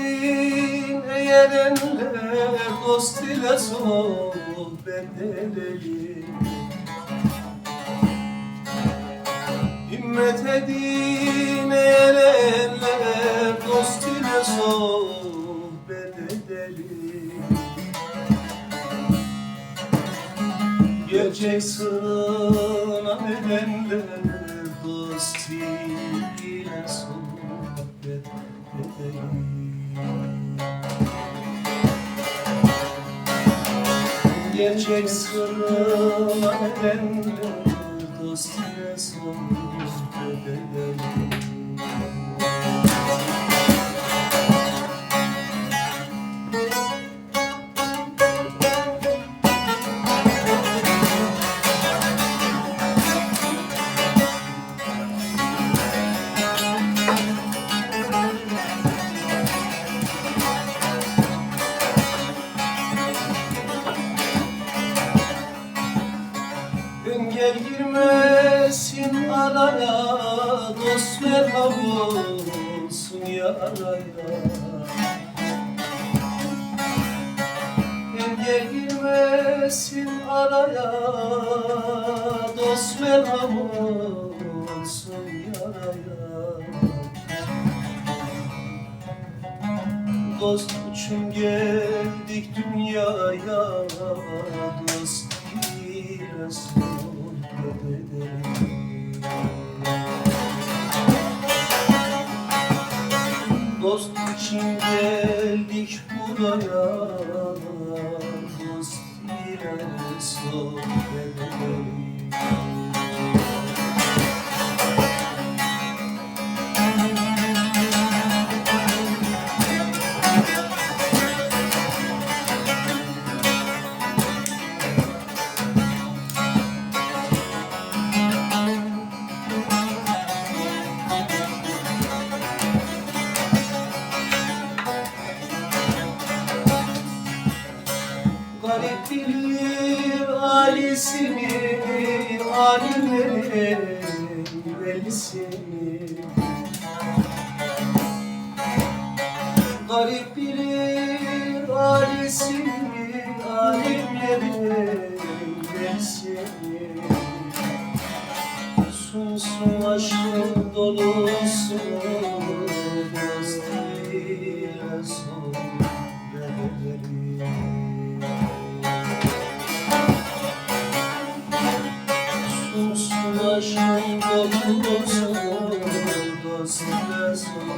Eğer eller dost ile sohbet edelim. Himmet edin eğer eller dost ile sohbet edelim. Gerçek sınav edenler dost ile sohbet edelim Gerçek sınav edenler dost ile sohbet girmesin araya Dost merhaba olsun yaraya. Engel girmesin araya Dost merhaba olsun yaraya. Dost için geldik dünyaya Dost ile sohbet edelim için geldik buraya Dost ile sohbet Bilir alisini, alimlerin velisini. Garip bilir alisini, alimlerin velisini. Sunsun aşkın dolusun başım dolu dostum, dostum, dostum, dostum,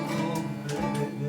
dostum,